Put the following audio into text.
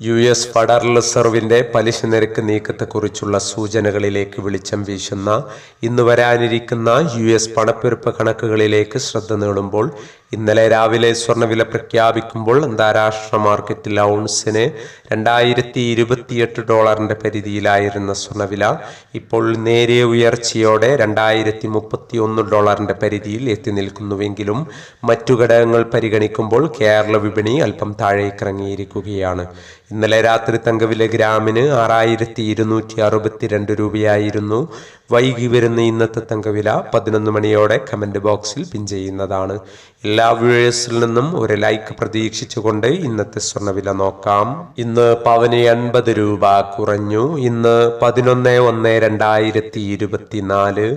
U S federal റിസർവിന്റെ പലിശ നിരക്ക് നീക്കത്തെക്കുറിച്ചുള്ള സൂചനകളിലേക്ക് വെളിച്ചം വീശുന്ന ഇന്ന് വരാനിരിക്കുന്ന യു എസ് പണപ്പെരുപ്പ കണക്കുകളിലേക്ക് ശ്രദ്ധ നേടുമ്പോൾ ഇന്നലെ രാവിലെ സ്വർണവില പ്രഖ്യാപിക്കുമ്പോൾ അന്താരാഷ്ട്ര മാർക്കറ്റിൽ ഔൺസിന് രണ്ടായിരത്തി ഇരുപത്തിയെട്ട് ഡോളറിന്റെ പരിധിയിലായിരുന്ന സ്വർണവില ഇപ്പോൾ നേരിയ ഉയർച്ചയോടെ രണ്ടായിരത്തി മുപ്പത്തി ഒന്ന് ഡോളറിന്റെ പരിധിയിൽ എത്തി നിൽക്കുന്നുവെങ്കിലും മറ്റു ഘടകങ്ങൾ പരിഗണിക്കുമ്പോൾ കേരള വിപണി അല്പം താഴേക്കിറങ്ങിയിരിക്കുകയാണ്. ഇന്നലെ രാത്രി തങ്കവിലെ ഗ്രാമിന് ആറായിരത്തി ഇരുന്നൂറ്റി അറുപത്തിരണ്ട് രൂപയായിരുന്നു വൈകി വരുന്ന ഇന്നത്തെ തങ്കവില. പതിനൊന്ന് മണിയോടെ കമന്റ് ബോക്സിൽ പിൻ ചെയ്യുന്നതാണ്. എല്ലാ വ്യൂഴേഴ്സിൽ നിന്നും ഒരു ലൈക്ക് പ്രതീക്ഷിച്ചുകൊണ്ട് ഇന്നത്തെ സ്വർണവില നോക്കാം. ഇന്ന് പവന് എൺപത് രൂപ കുറഞ്ഞു. ഇന്ന് പതിനൊന്ന് ഒന്ന് രണ്ടായിരത്തി ഇരുപത്തിനാല്